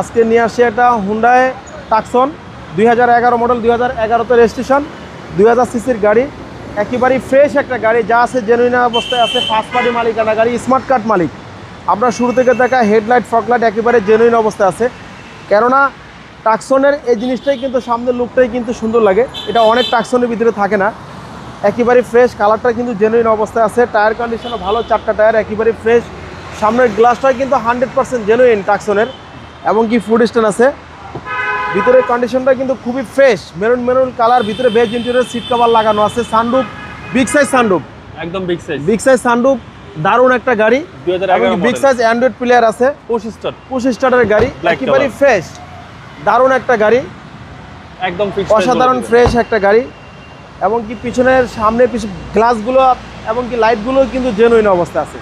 আজকে নিয়ে আসছি একটা হুন্ডায় টাকসন দুই হাজার এগারো মডেল দুই হাজার এগারোতে রেজিস্ট্রেশন দুই হাজার সিসির গাড়ি। একেবারেই ফ্রেশ একটা গাড়ি, যা আছে জেনুইন অবস্থায় আছে ফার্স্ট পার্টি মালিকানা গাড়ি স্মার্ট কার্ড মালিক। আপনার শুরু থেকে দেখা হেডলাইট ফকলাইট একেবারে জেনুইন অবস্থায় আছে। কেননা টাকসনের এই জিনিসটাই কিন্তু সামনের লুকটাই কিন্তু সুন্দর লাগে। এটা অনেক টাকসনের ভিতরে থাকে না। একেবারে ফ্রেশ কালারটা কিন্তু জেনুইন অবস্থায় আছে। টায়ার কন্ডিশনও ভালো, চারটা টায়ার একেবারে ফ্রেশ সামনের গ্লাসটাই কিন্তু হান্ড্রেড পার্সেন্ট জেনুইন টাকসনের এবং কি ফুড স্ট্যান্ড আছে। ভিতরের কন্ডিশনটা কিন্তু খুবই ফ্রেশ মেরুন মেরুন কালার ভিতরে বেজ ইন্টেরিয়র সিট কভার লাগানো আছে সানরুফ বিগ সাইজ সানরুফ একদম big size big size sunroof দারুণ একটা গাড়ি। 2011 বিগ সাইজ অ্যান্ড্রয়েড প্লেয়ার আছে। পঁচিশ স্টার পঁচিশ স্টারের গাড়ি একেবারেই ফ্রেশ দারুণ একটা গাড়ি। একদম ফিক্স অসাধারণ ফ্রেশ একটা গাড়ি। এবং কি পিছনের সামনে পিছু গ্লাসগুলো এবং কি লাইটগুলো কিন্তু জেনুইন অবস্থা আছে।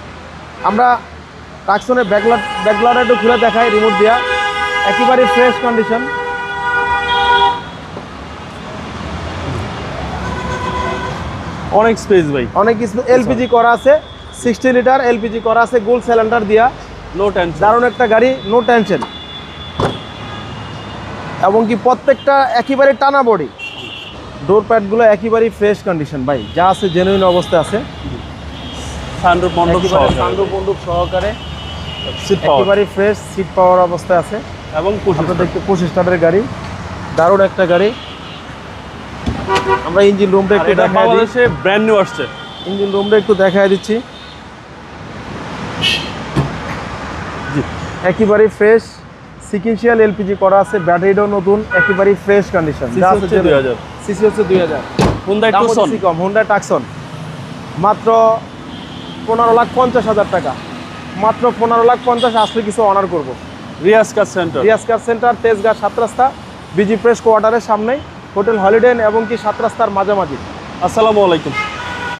আমরা টাকসনের ব্যাকলাট ব্যাকলাটা একটু খুলে দেখাই রিমোট দিয়া। একেবারে ফ্রেশ কন্ডিশন অনেক স্পেস ভাই। অনেক এলপিজি করা আছে সিক্সটি লিটার এলপিজি করা আছে গোল সিলিন্ডার দিয়া। নো টেনশন দারুণ একটা গাড়ি নো টেনশন এবং কি প্রত্যেকটা একেবারে টানা বডি ডোর প্যাডগুলো একেবারেই ফ্রেশ কন্ডিশন ভাই যা আছে জেনুইন অবস্থায় আছে। সানরুফ মন্ডপ একেবারে সহকারে। সহকারে সিট পাওয়ার একেবারে ফ্রেশ সিট পাওয়ার অবস্থায় আছে। এবং পঁচিশ আমরা দেখতে পঁচিশ স্টারের গাড়ি দারুণ একটা গাড়ি। আমরা ইঞ্জিন রুমটা একটু বাংলাদেশে ব্র্যান্ড নিউ আসছে। ইঞ্জিন রুমটা একটু দেখাই দিচ্ছি। জি একেবারে ফ্রেশ সিকুয়েন্সিয়াল এলপিজি করা আছে ব্যাটারিটাও নতুন একেবারে ফ্রেশ কন্ডিশন CC হচ্ছে 2000 সিসি হচ্ছে দুই হাজার। হুন্ডাই টুসন কম হোন্ডা টাকসন মাত্র পনেরো লাখ পঞ্চাশ হাজার টাকা। মাত্র পনেরো লাখ পঞ্চাশ আসলে কিছু অনার করব। Riaz car centre. Riaz car centre Tejgaon সাত রাস্তা বিজি প্রেস কোয়ার্টারের সামনে হোটেল হলিডেন এবং কি সাত রাস্তার মাঝামাঝি। আসসালামু আলাইকুম।